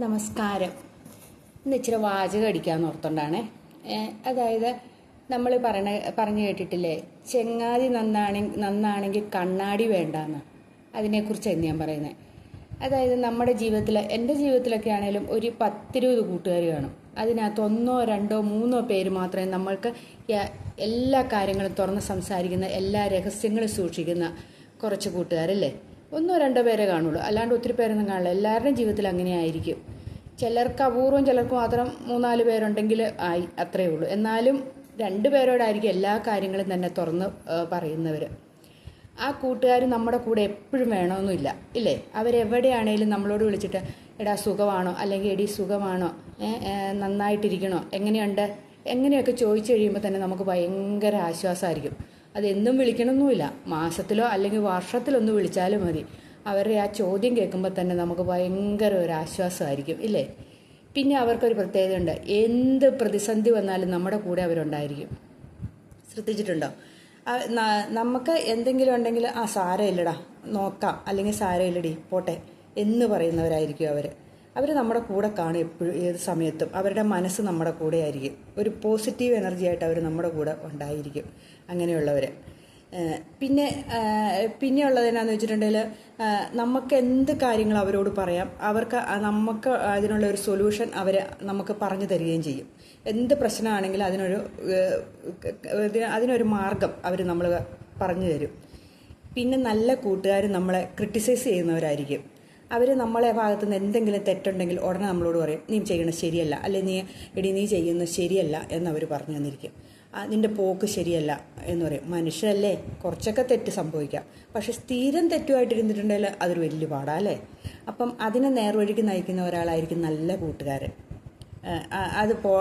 നമസ്കാരം. ഇന്ന് ഇച്ചിരി വാചകം അടിക്കാന്ന് ഓർത്തോണ്ടാണ്. അതായത് നമ്മൾ പറയണ പറഞ്ഞു കേട്ടിട്ടില്ലേ? ചെങ്ങാതി നന്നാണെ നന്നാണെങ്കിൽ കണ്ണാടി വേണ്ടാന്ന്. അതിനെക്കുറിച്ചാണ് ഞാൻ പറയുന്നത് അതായത് നമ്മുടെ ജീവിതത്തിൽ എന്റെ ജീവിതത്തിലൊക്കെ ആണെങ്കിലും ഒരു പത്തിരുപത് കൂട്ടുകാർ കാണും അതിനകത്ത് ഒന്നോ രണ്ടോ മൂന്നോ പേര് മാത്രമേ നമ്മൾക്ക് എല്ലാ കാര്യങ്ങളും തുറന്ന് സംസാരിക്കുന്ന എല്ലാ രഹസ്യങ്ങളും സൂക്ഷിക്കുന്ന കുറച്ച് കൂട്ടുകാരല്ലേ? ഒന്നോ രണ്ടോ പേരെ കാണുള്ളൂ. അല്ലാണ്ട് ഒത്തിരി പേരൊന്നും കാണില്ല എല്ലാവരുടെയും ജീവിതത്തിൽ അങ്ങനെ ആയിരിക്കും. ചിലർക്ക് അപൂർവം ചിലർക്ക് മാത്രം മൂന്നാൽ പേരുണ്ടെങ്കിൽ ആയി അത്രയേ ഉള്ളൂ. എന്നാലും രണ്ട് പേരോടായിരിക്കും എല്ലാ കാര്യങ്ങളും തന്നെ തുറന്ന് പറയുന്നവർ ആ കൂട്ടുകാർ നമ്മുടെ കൂടെ എപ്പോഴും വേണമെന്നില്ല. ഇല്ലേ? അവരെവിടെയാണേലും നമ്മളോട് വിളിച്ചിട്ട് എടാ സുഖമാണോ? അല്ലെങ്കിൽ എടി സുഖമാണോ? നന്നായിട്ടിരിക്കണോ? എങ്ങനെയുണ്ട്? എങ്ങനെയൊക്കെ ചോദിച്ചു കഴിയുമ്പോൾ തന്നെ നമുക്ക് ഭയങ്കര ആശ്വാസമായിരിക്കും അത് എന്നും വിളിക്കണമെന്നുമില്ല മാസത്തിലോ അല്ലെങ്കിൽ വർഷത്തിലൊന്ന് വിളിച്ചാലും മതി. അവരുടെ ആ ചോദ്യം കേൾക്കുമ്പോൾ തന്നെ നമുക്ക് ഭയങ്കര ഒരു ആശ്വാസമായിരിക്കും ഇല്ലേ? പിന്നെ അവർക്കൊരു പ്രത്യേകതയുണ്ട്. എന്ത് പ്രതിസന്ധി വന്നാലും നമ്മുടെ കൂടെ അവരുണ്ടായിരിക്കും. ശ്രദ്ധിച്ചിട്ടുണ്ടോ? നമുക്ക് എന്തെങ്കിലും ഉണ്ടെങ്കിൽ ആ സാരമില്ലടാ. നോക്കാം. അല്ലെങ്കിൽ സാരമില്ലടി. പോട്ടെ. എന്ന് പറയുന്നവരായിരിക്കും അവർ അവർ നമ്മുടെ കൂടെ കാണും എപ്പോഴും ഏത് സമയത്തും. അവരുടെ മനസ്സ് നമ്മുടെ കൂടെ ആയിരിക്കും. ഒരു പോസിറ്റീവ് എനർജി ആയിട്ട് അവർ നമ്മുടെ കൂടെ ഉണ്ടായിരിക്കും അങ്ങനെയുള്ളവർ പിന്നെ പിന്നെ ഉള്ളത് എന്നാന്ന് വെച്ചിട്ടുണ്ടെങ്കിൽ നമുക്ക് എന്ത് കാര്യങ്ങൾ അവരോട് പറയാം അവർക്ക് നമുക്ക് അതിനുള്ള ഒരു സൊല്യൂഷൻ അവർ നമുക്ക് പറഞ്ഞു തരികയും ചെയ്യും. എന്ത് പ്രശ്നമാണെങ്കിലും അതിനൊരു അതിനൊരു മാർഗം അവർ നമ്മൾ പറഞ്ഞു തരും. പിന്നെ നല്ല കൂട്ടുകാർ നമ്മളെ ക്രിട്ടിസൈസ് ചെയ്യുന്നവരായിരിക്കും. അവർ നമ്മളെ ഭാഗത്തു നിന്ന് എന്തെങ്കിലും തെറ്റുണ്ടെങ്കിൽ ഉടനെ നമ്മളോട് പറയും നീ ചെയ്യണത് ശരിയല്ല അല്ലെ നീ എടി നീ ചെയ്യുന്നത് ശരിയല്ല എന്നവർ പറഞ്ഞു തന്നിരിക്കും നിന്റെ പോക്ക് ശരിയല്ല എന്ന് പറയും. മനുഷ്യരല്ലേ കുറച്ചൊക്കെ തെറ്റ് സംഭവിക്കാം. പക്ഷെ സ്ഥിരം തെറ്റുമായിട്ടിരുന്നിട്ടുണ്ടെങ്കിൽ അതൊരു വലിയ പാടാ അല്ലേ? അപ്പം അതിനെ നേർവഴിക്ക് നയിക്കുന്ന ഒരാളായിരിക്കും നല്ല കൂട്ടുകാരൻ. അത് പോ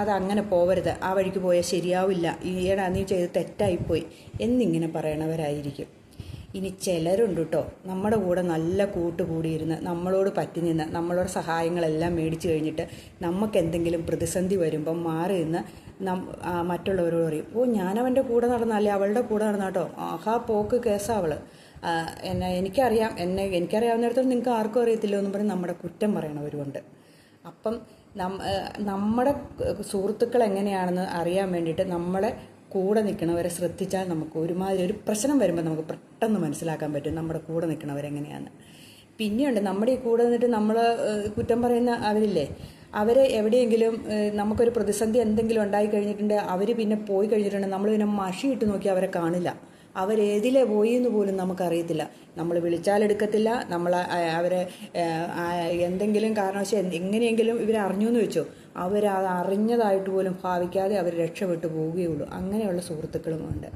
അതങ്ങനെ പോവരുത്. ആ വഴിക്ക് പോയാൽ ശരിയാവില്ല. ഈയിടെ നീ ചെയ്ത് തെറ്റായിപ്പോയി എന്നിങ്ങനെ പറയണവരായിരിക്കും. ഇനി ചിലരുണ്ട് കേട്ടോ നമ്മുടെ കൂടെ നല്ല കൂട്ടുകൂടിയിരുന്ന് നമ്മളോട് പറ്റി നിന്ന് നമ്മളോട് സഹായങ്ങളെല്ലാം മേടിച്ചു കഴിഞ്ഞിട്ട് നമുക്ക് എന്തെങ്കിലും പ്രതിസന്ധി വരുമ്പം മാറി നിന്ന് നം മറ്റുള്ളവരോട് പറയും ഓ ഞാനവന്റെ കൂടെ നടന്നല്ലേ അവളുടെ കൂടെ നടന്ന കേട്ടോ ആഹാ പോക്ക് കേസാ അവൾ. എന്നെ എനിക്കറിയാം എന്നെ എനിക്കറിയാവുന്നിടത്തോളം നിങ്ങൾക്ക് ആർക്കും അറിയത്തില്ല എന്ന് പറഞ്ഞ് നമ്മുടെ കുറ്റം പറയണവരുമുണ്ട് അപ്പം നമ്മുടെ സുഹൃത്തുക്കൾ എങ്ങനെയാണെന്ന് അറിയാൻ വേണ്ടിയിട്ട് നമ്മളെ കൂടെ നിൽക്കണവരെ ശ്രദ്ധിച്ചാൽ നമുക്ക് ഒരുമാതിരി ഒരു പ്രശ്നം വരുമ്പോൾ നമുക്ക് പെട്ടെന്ന് മനസ്സിലാക്കാൻ പറ്റും നമ്മുടെ കൂടെ നിൽക്കണവരെങ്ങനെയാണ് പിന്നെയുണ്ട് നമ്മുടെ ഈ കൂടെ നിന്നിട്ട് നമ്മൾ കുറ്റം പറയുന്ന അവരില്ലേ? അവരെ എവിടെയെങ്കിലും നമുക്കൊരു പ്രതിസന്ധി എന്തെങ്കിലും ഉണ്ടായി കഴിഞ്ഞിട്ടുണ്ട് അവർ പിന്നെ പോയി കഴിഞ്ഞിട്ടുണ്ട് നമ്മൾ പിന്നെ മഷിയിട്ട് നോക്കി അവരെ കാണില്ല. അവരേതിലെ പോയി എന്ന് പോലും നമുക്കറിയത്തില്ല. നമ്മൾ വിളിച്ചാലെടുക്കത്തില്ല നമ്മൾ അവരെ എന്തെങ്കിലും കാരണവശാൽ എങ്ങനെയെങ്കിലും ഇവരെ അറിഞ്ഞു എന്ന് വെച്ചോ. അവരത് അറിഞ്ഞതായിട്ട് പോലും ഭാവിക്കാതെ അവർ രക്ഷപ്പെട്ടു പോവുകയുള്ളൂ. അങ്ങനെയുള്ള സുഹൃത്തുക്കളുമുണ്ട്.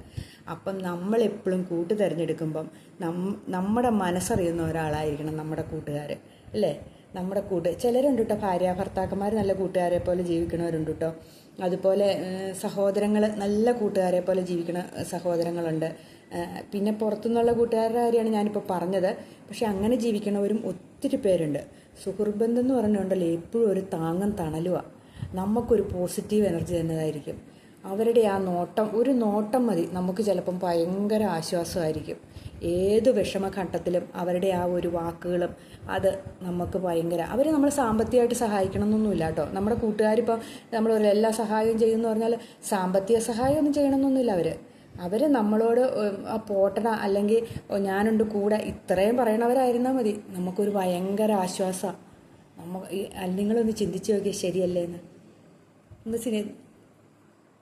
അപ്പം നമ്മളെപ്പോഴും കൂട്ട് തിരഞ്ഞെടുക്കുമ്പം നം നമ്മുടെ മനസ്സറിയുന്ന ഒരാളായിരിക്കണം നമ്മുടെ കൂട്ടുകാർ അല്ലേ? നമ്മുടെ കൂട്ട് ചിലരുണ്ട് കേട്ടോ ഭാര്യ ഭർത്താക്കന്മാർ നല്ല കൂട്ടുകാരെ പോലെ ജീവിക്കണവരുണ്ട് കേട്ടോ അതുപോലെ സഹോദരങ്ങൾ നല്ല കൂട്ടുകാരെ പോലെ ജീവിക്കുന്ന സഹോദരങ്ങളുണ്ട്. പിന്നെ പുറത്തുനിന്നുള്ള കൂട്ടുകാരുടെ കാര്യമാണ് ഞാനിപ്പോൾ പറഞ്ഞത്. പക്ഷെ അങ്ങനെ ജീവിക്കണവരും ഒത്തിരി പേരുണ്ട്. സുഹൃബന്ധം എന്ന് പറഞ്ഞുകൊണ്ടല്ലോ എപ്പോഴും ഒരു താങ്ങും തണലുമാണ് നമുക്കൊരു പോസിറ്റീവ് എനർജി തന്നതായിരിക്കും അവരുടെ ആ നോട്ടം ഒരു നോട്ടം മതി. നമുക്ക് ചിലപ്പം ഭയങ്കര ആശ്വാസമായിരിക്കും. ഏത് വിഷമഘട്ടത്തിലും അവരുടെ ആ ഒരു വാക്കുകളും അത് നമുക്ക് ഭയങ്കര അവർ നമ്മൾ സാമ്പത്തികമായിട്ട് സഹായിക്കണം എന്നൊന്നുമില്ല കേട്ടോ. നമ്മുടെ കൂട്ടുകാരിപ്പം നമ്മൾ എല്ലാ സഹായവും ചെയ്യുമെന്ന് പറഞ്ഞാൽ സാമ്പത്തിക സഹായം ഒന്നും ചെയ്യണമെന്നൊന്നുമില്ല അവർ അവർ നമ്മളോട് പോട്ടണ അല്ലെങ്കിൽ ഞാനുണ്ട് കൂടെ ഇത്രയും പറയണവരായിരുന്നാൽ മതി. നമുക്കൊരു ഭയങ്കര ആശ്വാസമാണ് നമ്മ നിങ്ങളൊന്ന് ചിന്തിച്ച് നോക്കിയാൽ ശരിയല്ലേ എന്ന്